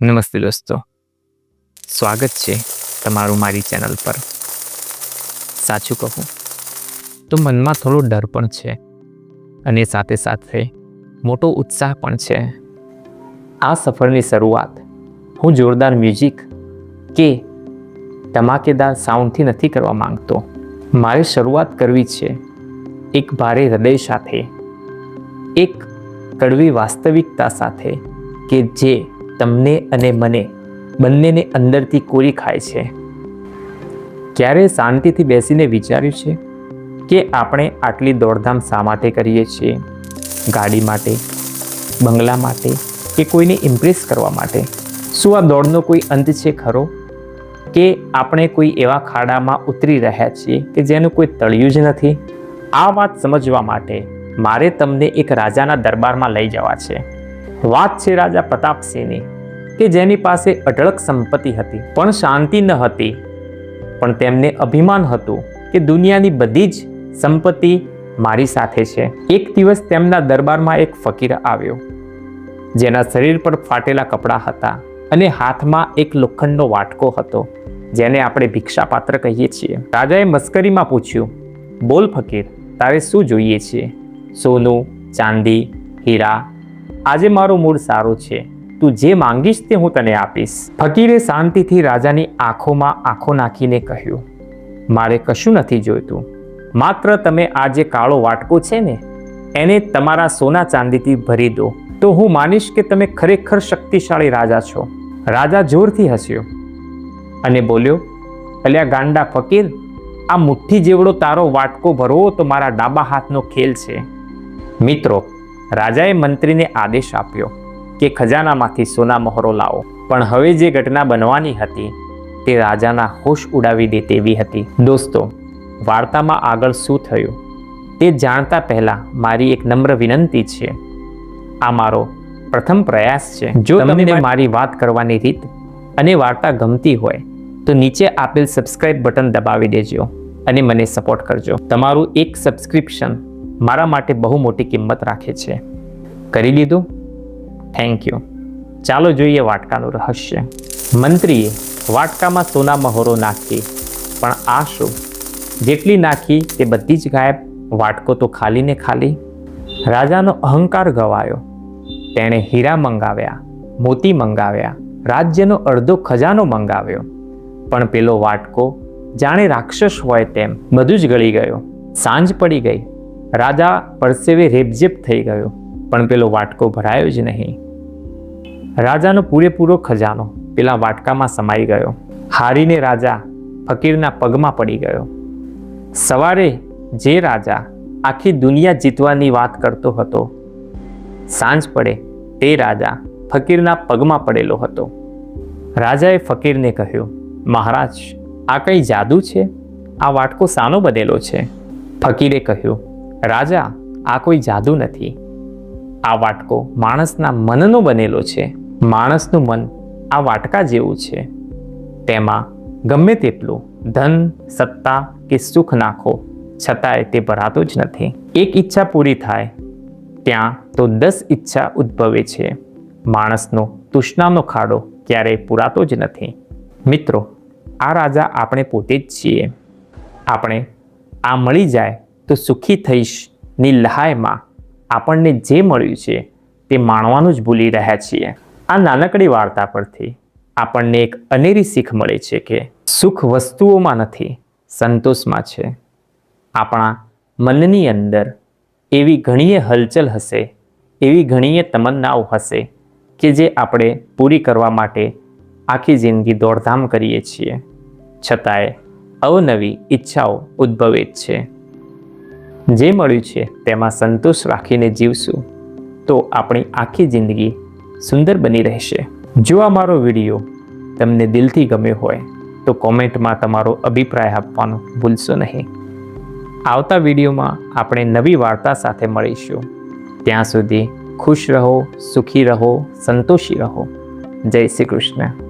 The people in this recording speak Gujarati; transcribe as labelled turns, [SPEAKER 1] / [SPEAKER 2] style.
[SPEAKER 1] નમસ્તે દોસ્તો. સ્વાગત છે તમારું મારી ચેનલ પર. સાચું કહું તો મનમાં થોડો ડર પણ છે અને સાથે સાથે મોટો ઉત્સાહ પણ છે. આ સફરની શરૂઆત હું જોરદાર મ્યુઝિક કે ધમાકેદાર સાઉન્ડથી નથી કરવા માંગતો. મારે શરૂઆત કરવી છે એક ભારે હૃદય સાથે, એક કડવી વાસ્તવિકતા સાથે કે જે તમને અને મને બંનેને અંદરથી કોરી ખાય છે. ક્યારે શાંતિથી બેસીને વિચાર્યું છે કે આપણે આટલી દોડધામ શા માટે કરીએ છીએ? ગાડી માટે, બંગલા માટે કે કોઈને ઇમ્પ્રેસ કરવા માટે? શું આ દોડનો કોઈ અંત છે ખરો? કે આપણે કોઈ એવા ખાડામાં ઉતરી રહ્યા છીએ કે જેનું કોઈ તળિયું જ નથી? આ વાત સમજવા માટે મારે તમને એક રાજાના દરબારમાં લઈ જવા છે. વાત છે રાજા પ્રતાપસિંહની, કે જેની પાસે અઢળક સંપત્તિ હતી, પણ શાંતિ ન હતી. પણ તેમને અભિમાન હતું કે દુનિયાની બધી જ સંપત્તિ મારી સાથે છે. એક દિવસ તેમના દરબારમાં એક ફકીર આવ્યો, જેના શરીર પર ફાટેલા કપડાં હતા અને હાથમાં એક લોખંડનો વાટકો હતો, જેને આપણે ભિક્ષાપાત્ર કહીએ છીએ. રાજાએ મસ્કરીમાં પૂછ્યું, બોલ ફકીર, તારે શું જોઈએ છે? સોનું, ચાંદી, હીરા આજે મારો મૂડ સારો છે. તું જે માંગીશ તે હું તને આપીશ. ફકીરે શાંતિથી રાજાની આંખોમાં આંખો નાખીને કહ્યું, મારે કશું નથી જોઈતું. માત્ર તમે આ જે કાળો વાટકો છે ને, એને તમારા સોના ચાંદીથી ભરી દો. તો હું માનીશ કે તમે ખરેખર શક્તિશાળી રાજા છો. રાજા જોરથી હસ્યો અને બોલ્યો, અલ્યા ગાંડા ફકીર, આ મુઠ્ઠી જેવડો તારો વાટકો ભરવો તો મારા ડાબા હાથનો ખેલ છે. મિત્રો રાજાએ મંત્રીને આદેશ આપ્યો કે ખજાનામાંથી સોના મહોરો લાવો. પણ હવે જે ઘટના બનવાની હતી તે રાજાના હોશ ઉડાવી દે તેવી હતી. દોસ્તો વાર્તામાં આગળ શું થયું? તે જાણતા પહેલા મારી એક નમ્ર વિનંતી છે. આ મારો પ્રથમ પ્રયાસ છે. જો તમને મારી વાત કરવાની રીત અને વાર્તા ગમતી હોય તો નીચે આપેલ સબસ્ક્રાઇબ બટન દબાવી દેજો અને મને સપોર્ટ કરજો. તમારું એક સબસ્ક્રિપ્શન મારા માટે બહુ મોટી કિંમત રાખે છે. કરી લીધું? થેન્ક યુ ચાલો જોઈએ વાટકાનું રહસ્ય. મંત્રીએ વાટકામાં સોના મહોરો નાખી, પણ આ શું? જેટલી નાખી તે બધી જ ગાયબ, વાટકો તો ખાલી ને ખાલી. રાજાનો અહંકાર ગવાયો. તેણે હીરા મંગાવ્યા, મોતી મંગાવ્યા, રાજ્યનો અડધો ખજાનો મંગાવ્યો. પણ પેલો વાટકો જાણે રાક્ષસ હોય તેમ બધું જ ગળી ગયો. સાંજ પડી ગઈ. રાજા પરસેવે રેબઝેબ થઈ ગયો, પણ પેલો વાટકો ભરાયો જ નહીં. રાજાનો પૂરેપૂરો ખજાનો પેલા વાટકામાં સમાઈ ગયો. હારીને રાજા ફકીરના પગમાં પડી ગયો. સવારે જે રાજા આખી દુનિયા જીતવાની વાત કરતો હતો, સાંજ પડે તે રાજા ફકીરના પગમાં પડેલો હતો. રાજાએ ફકીરને કહ્યું, મહારાજ, આ કંઈ જાદુ છે? આ વાટકો સાનો બનેલો છે. ફકીરે કહ્યું રાજા, આ કોઈ જાદુ નથી. આ વાટકો માણસના મનનો બનેલો છે. માણસનું મન આ વાટકા જેવું છે. તેમાં ગમે તેટલું ધન, સત્તા કે સુખ નાખો, છતાંય તે ભરાતું જ નથી. એક ઈચ્છા પૂરી થાય, ત્યાં તો દસ ઈચ્છા ઉદ્ભવે છે. માણસનો તૃષ્ણાનો ખાડો ક્યારેય પૂરાતો જ નથી. મિત્રો, આ રાજા આપણે પોતે જ છીએ. આપણે આ મળી જાય તો સુખી થઈશની લહાયમાં આપણને જે મળ્યું છે તે માણવાનું જ ભૂલી રહ્યા છીએ. આ નાનકડી વાર્તા પરથી આપણને એક અનેરી શીખ મળે છે કે સુખ વસ્તુઓમાં નથી, સંતોષમાં છે. આપણા મનની અંદર એવી ઘણીએ હલચલ હશે, એવી ઘણીએ તમન્નાઓ હશે કે જે આપણે પૂરી કરવા માટે આખી જિંદગી દોડધામ કરીએ છીએ. છતાંય અવનવી ઈચ્છાઓ ઉદ્ભવે જ છે. જે મળ્યું છે તેમાં સંતોષ રાખીને જીવશું. તો આપણી આખી જિંદગી સુંદર બની રહેશે. જો આ મારો વીડિયો તમને દિલથી ગમ્યો હોય, તો કોમેન્ટમાં તમારો અભિપ્રાય આપવાનો ભૂલશો નહીં. આવતા વિડીયોમાં આપણે નવી વાર્તા સાથે મળીશું. ત્યાં સુધી ખુશ રહો, સુખી રહો, સંતોષી રહો. જય શ્રી કૃષ્ણ.